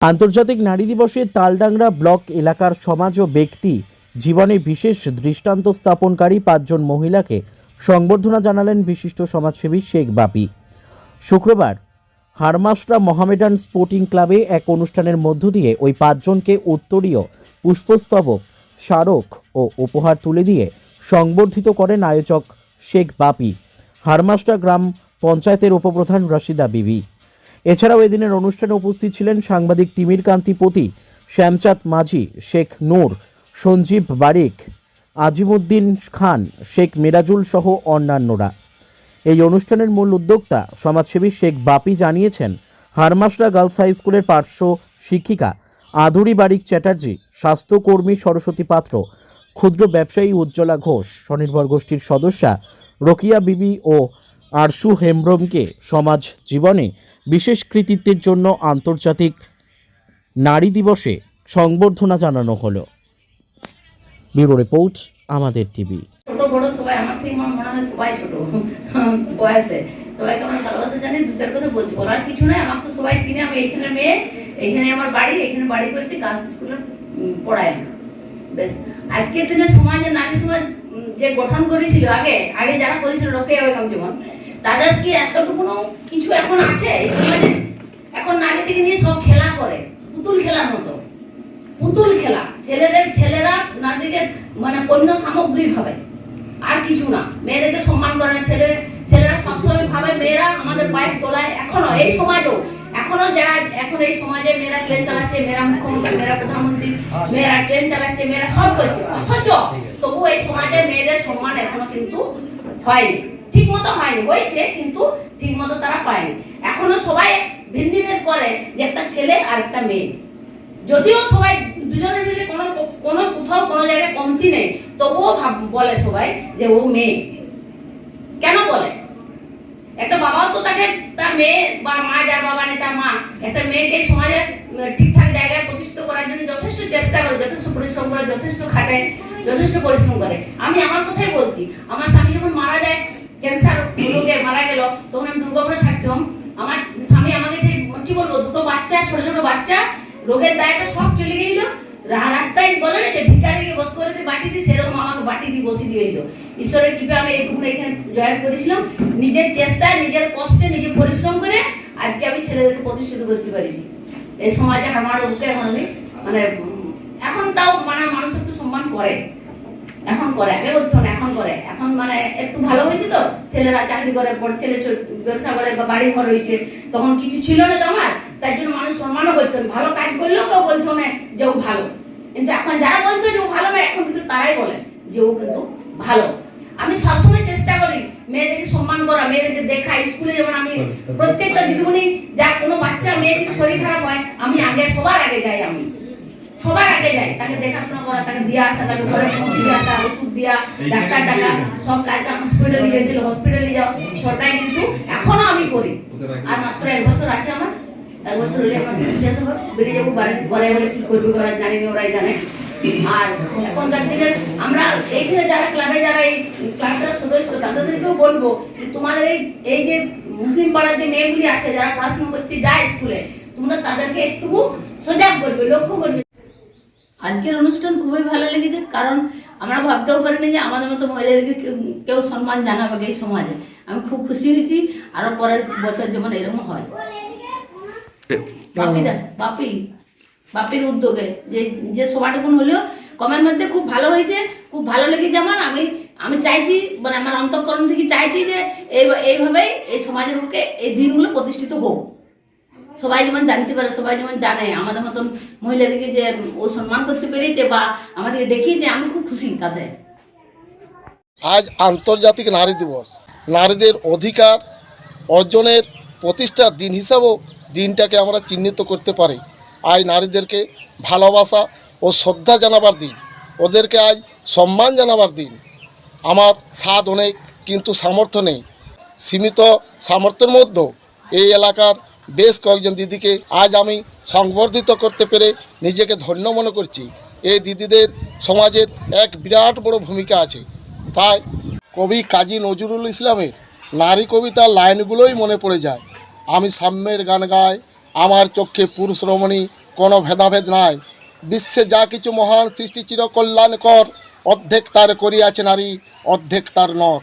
আন্তর্জাতিক নারী দিবসে তালডাংরা ব্লক এলাকার সমাজ ও ব্যক্তি জীবনে বিশেষ দৃষ্টান্ত স্থাপনকারী পাঁচজন মহিলাকে সংবর্ধনা জানালেন বিশিষ্ট সমাজসেবী শেখ বাপি। শুক্রবার হারমাসরা মহামেডান স্পোর্টিং ক্লাবে এক অনুষ্ঠানের মধ্য দিয়ে ওই পাঁচজনকে উত্তরীয় পুষ্পস্তবক, স্মারক ও উপহার তুলে দিয়ে সংবর্ধিত করেন আয়োজক শেখ বাপি। হারমাসরা গ্রাম পঞ্চায়েতের উপপ্রধান রশিদা বিবি। এছাড়াও এদিনের অনুষ্ঠানে উপস্থিত ছিলেন সাংবাদিক তিমির কান্তি পতি, শ্যামচাঁদ মাঝি, শেখ নূর, সঞ্জীব বারিক, আজিমুদ্দিন খান, শেখ মিরাজুল সহ অন্যান্যরা। এই অনুষ্ঠানের মূল উদ্যোক্তা সমাজসেবী শেখ বাপি জানিয়েছেন, হারমাসরা গার্লস হাই স্কুলের পার্শ্ব শিক্ষিকা আধুরি বারিক চ্যাটার্জি, স্বাস্থ্যকর্মী সরস্বতী পাত্র, ক্ষুদ্র ব্যবসায়ী উজ্জ্বলা ঘোষ, স্বনির্ভর গোষ্ঠীর সদস্যা রকিয়া বিবি ও আরশু হেমব্রমকে সমাজ জীবনে বিশেষ কৃতিত্বের জন্য আন্তর্জাতিক নারী দিবসে সংবর্ধনা জানানো হলো। ব্যুরো রিপোর্ট, আমাদের টিভি। আজকের দিনে সমাজে নারী সমাজ যে গঠন করেছিল আগে আগে যারা করেছিল বেগম যেমন তাদের কি এতটুকু কিছু এখন আছে? এই সমাজে এখন নারীদেরকে নিয়ে সব খেলা করে। পুতুল খেলার মতো। পুতুল খেলা। ছেলেদের, ছেলেরা নারীকে মানে পণ্য সামগ্রী ভাবে। আর কিছু না। মেয়েদেরকে সম্মান করে না। ছেলে, ছেলেরা সবসময় ভাবে, মেয়েরা আমাদের পায়ের তোলায় এখনও, এই সমাজেও, এখনও যারা, এখন এই সমাজে মেয়েরা ট্রেন চালাচ্ছে, মেয়েরা মুখ্যমন্ত্রী, মেয়েরা প্রধানমন্ত্রী, মেয়েরা ট্রেন চালাচ্ছে, মেয়েরা সব করছে। অথচ তবু এই সমাজে মেয়েদের সম্মান এখনও কিন্তু হয়নি। ঠিক মতো হয়নি, হয়েছে কিন্তু ঠিক মতো তারা পায়নি। এখনও সবাই ভিন্নিভেদ করে যে একটা ছেলে আর একটা মেয়ে। যদিও সবাই দুজনের ভিতরে কোনো কোনো কোথাও কোনো জায়গায় কমতি নেই, তবুও ভাব, বলে সবাই যে ও মেয়ে। কেন বলে? একটা বাবাও তো তাকে, তার মেয়ে বা মা, যার বাবা নেই, তার মা, একটা মেয়েকে সমাজে ঠিকঠাক জায়গায় প্রতিষ্ঠিত করার জন্য যথেষ্ট চেষ্টা করে, যথেষ্ট পরিশ্রম করে, যথেষ্ট খাটে যথেষ্ট পরিশ্রম করে। আমি আমার কথাই বলছি, আমার স্বামী যখন মারা যায় ক্যান্সার রোগে মারা গেল, তখন আমি দুর্গাপুরে থাকতাম। আমার স্বামী আমাকে সেই কি বলব, দুটো বাচ্চা, ছোট ছোট বাচ্চা, রোগের দায়টা সব চলে গেছিল রাস্তায় বলে না যে ভিকারিকে বস করে দিয়ে বাটি দিই সেরকম আমাকে বাটি দিয়ে বসে দিয়ে দিল ঈশ্বরের কৃপা আমি এইটুকু এখানে জয়েন করেছিলাম। নিজের চেষ্টায়, নিজের কষ্টে নিজে পরিশ্রম করে আজকে আমি ছেলেদেরকে প্রতিষ্ঠিত করতে পারিছি। এই সমাজে আমার ওকে এখন আমি মানে এখন তাও মানে মানুষ একটু সম্মান করে। এখন করে আগে করতো না এখন করে। এখন মানে একটু ভালো হয়েছে তো? ছেলেরা চাকরি করে, বড় ছেলে ব্যবসা করে বাড়ি ঘর হয়েছে, তখন কিছু ছিল না তো আমার তাই জন্য মানুষ সম্মানও করতো ভালো কাজ করলেও কেউ বলতো না যে ও ভালো। কিন্তু এখন যারা বলতো যে ও ভালো না, এখন কিন্তু তারাই বলে যে ও কিন্তু ভালো। আমি সবসময় চেষ্টা করি মেয়েদেরকে সম্মান করা, মেয়েদেরকে দেখা, স্কুলে যেমন আমি প্রত্যেকটা দিদিমণি, যা কোনো বাচ্চা, মেয়ে যদি শরীর খারাপ হয়, আমি আগে, সবার আগে যাই আমি। সবার আগে যাই তাকে দেখাশোনা করা তাকে দিয়ে আসা তাকে ঘরে পৌঁছে দিয়ে আসা ওষুধ দিয়া ডাক্তার ডাকা সব কাজটা হসপিটালে গেছিল হসপিটালে যাও সবটাই কিন্তু এখনও আমি করি। আর মাত্র এক বছর আছে আমার এক বছর হলে আমার শেষ হবে। বেরিয়ে যাব বাড়ি হলে কি করবি করা জানি না ওরাই জানে। আর এখনকার দিনে আমরা এইখানে যারা ক্লাবে যারা এই ক্লাবটার সদস্য তাদেরকেও বলব যে তোমাদের এই এই যে মুসলিম পাড়ার যে মেয়েগুলি আছে যারা পড়াশোনা করতে যায় স্কুলে তোমরা তাদেরকে একটু সজাগ করবে লক্ষ্য করবে। আজকের অনুষ্ঠান খুবই ভালো লেগেছে, কারণ আমরা ভাবতেও পারিনি যে আমাদের মতো মহিলাদেরকে কেউ- সম্মান জানাবে এই সমাজে। আমি খুব খুশি হয়েছি আরও পরের বছর যেমন এরকম হয়। বাপি, বাপির উদ্যোগে, যে যে সভাটুকুন হলেও কমের মধ্যে খুব ভালো হয়েছে, খুব ভালো লেগেছে আমার। আমি আমি চাইছি মানে আমার অন্তঃকরণ থেকে চাইছি যে এই- এইভাবেই এই সমাজের বুকে এই দিনগুলো প্রতিষ্ঠিত হোক। সবাই যেমন জানতে পারে, সবাই যেমন জানে, আমাদের মতন মহিলাদেরকে যে ও সম্মান করতে পেরেছে বা আমাদেরকে দেখিয়েছে, আমি খুব খুশি তাতে। আজ আন্তর্জাতিক নারী দিবস। নারীদের অধিকার অর্জনের প্রতিষ্ঠার দিন হিসাবেও দিনটাকে আমরা চিহ্নিত করতে পারি। আজ নারীদেরকে ভালোবাসা ও শ্রদ্ধা জানাবার দিন। ওদেরকে আজ সম্মান জানাবার দিন। আমার স্বাদ অনেক, কিন্তু সামর্থ্য নেই। সীমিত সামর্থ্যের মধ্যেও এই এলাকার বেশ কয়েকজন দিদিকে আজ আমি সংবর্ধিত করতে পেরে নিজেকে ধন্য মনে করছি। এই দিদিদের সমাজের এক বিরাট বড় ভূমিকা আছে। তাই কবি কাজী নজরুল ইসলামের নারী কবিতার লাইনগুলোই মনে পড়ে যায়। আমি সাম্যের গান গাই, আমার চোখে পুরুষ রমণী কোনো ভেদাভেদ নাই। বিশ্বে যা কিছু মহান সৃষ্টি চির কল্যাণকর অর্ধেক তার করিয়াছে নারী, অর্ধেক তার নর।